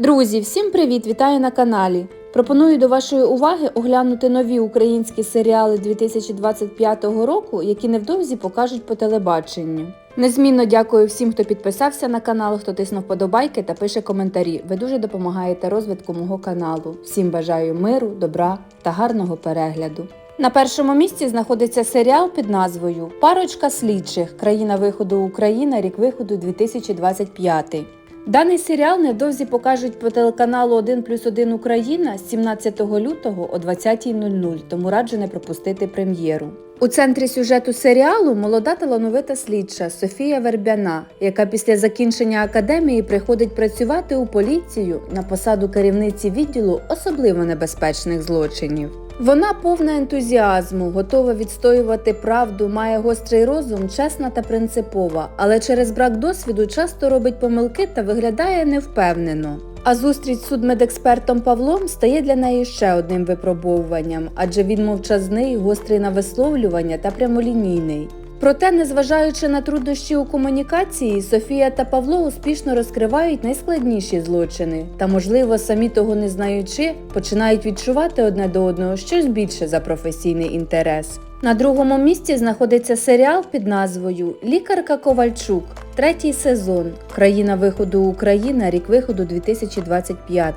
Друзі, всім привіт! Вітаю на каналі. Пропоную до вашої уваги оглянути нові українські серіали 2025 року, які невдовзі покажуть по телебаченню. Незмінно дякую всім, хто підписався на канал, хто тиснув подобайки та пише коментарі. Ви дуже допомагаєте розвитку мого каналу. Всім бажаю миру, добра та гарного перегляду. На першому місці знаходиться серіал під назвою Парочка слідчих. Країна виходу Україна, рік виходу 2025. Даний серіал невдовзі покажуть по телеканалу 1 плюс 1 Україна 17 лютого о 20.00, тому раджу не пропустити прем'єру. У центрі сюжету серіалу молода талановита слідча Софія Вербяна, яка після закінчення академії приходить працювати у поліцію на посаду керівниці відділу особливо небезпечних злочинів. Вона повна ентузіазму, готова відстоювати правду, має гострий розум, чесна та принципова, але через брак досвіду часто робить помилки та виглядає невпевнено. А зустріч з судмедекспертом Павлом стає для неї ще одним випробовуванням, адже він мовчазний, гострий на висловлювання та прямолінійний. Проте, незважаючи на труднощі у комунікації, Софія та Павло успішно розкривають найскладніші злочини та, можливо, самі того не знаючи, починають відчувати одне до одного щось більше за професійний інтерес. На другому місці знаходиться серіал під назвою Лікарка Ковальчук, третій сезон. Країна виходу Україна, рік виходу 2025.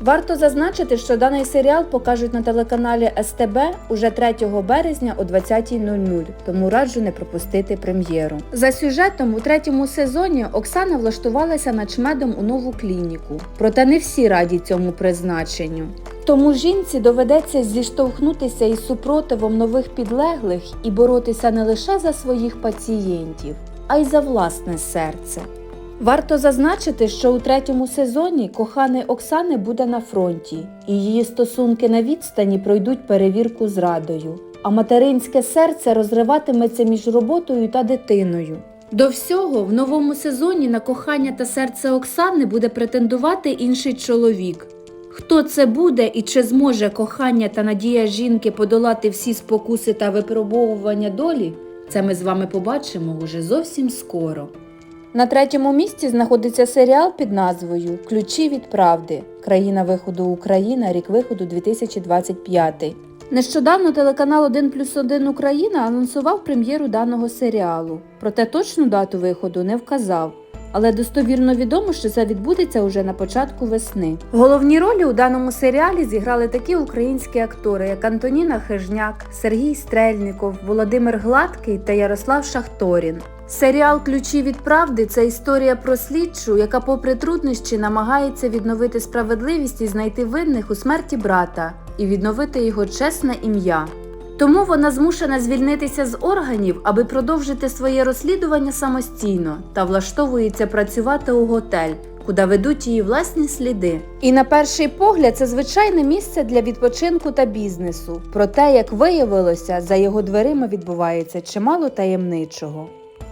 Варто зазначити, що даний серіал покажуть на телеканалі СТБ уже 3 березня о 20.00, тому раджу не пропустити прем'єру. За сюжетом у третьому сезоні Оксана влаштувалася начмедом у нову клініку, проте не всі раді цьому призначенню. Тому жінці доведеться зіштовхнутися із супротивом нових підлеглих і боротися не лише за своїх пацієнтів, а й за власне серце. Варто зазначити, що у третьому сезоні коханий Оксани буде на фронті, і її стосунки на відстані пройдуть перевірку зрадою, а материнське серце розриватиметься між роботою та дитиною. До всього, в новому сезоні на кохання та серце Оксани буде претендувати інший чоловік. Хто це буде і чи зможе кохання та надія жінки подолати всі спокуси та випробовування долі, це ми з вами побачимо уже зовсім скоро. На третьому місці знаходиться серіал під назвою Ключі від правди. Країна виходу Україна, рік виходу 2025. Нещодавно телеканал 1 плюс 1 Україна анонсував прем'єру даного серіалу. Проте точну дату виходу не вказав. Але достовірно відомо, що це відбудеться уже на початку весни. Головні ролі у даному серіалі зіграли такі українські актори, як Антоніна Хижняк, Сергій Стрельников, Володимир Гладкий та Ярослав Шахторін. Серіал Ключі від правди це історія про слідчу, яка, попри труднощі, намагається відновити справедливість і знайти винних у смерті брата і відновити його чесне ім'я. Тому вона змушена звільнитися з органів, аби продовжити своє розслідування самостійно та влаштовується працювати у готель, куди ведуть її власні сліди. І на перший погляд це звичайне місце для відпочинку та бізнесу. Проте, як виявилося, за його дверима відбувається чимало таємничого.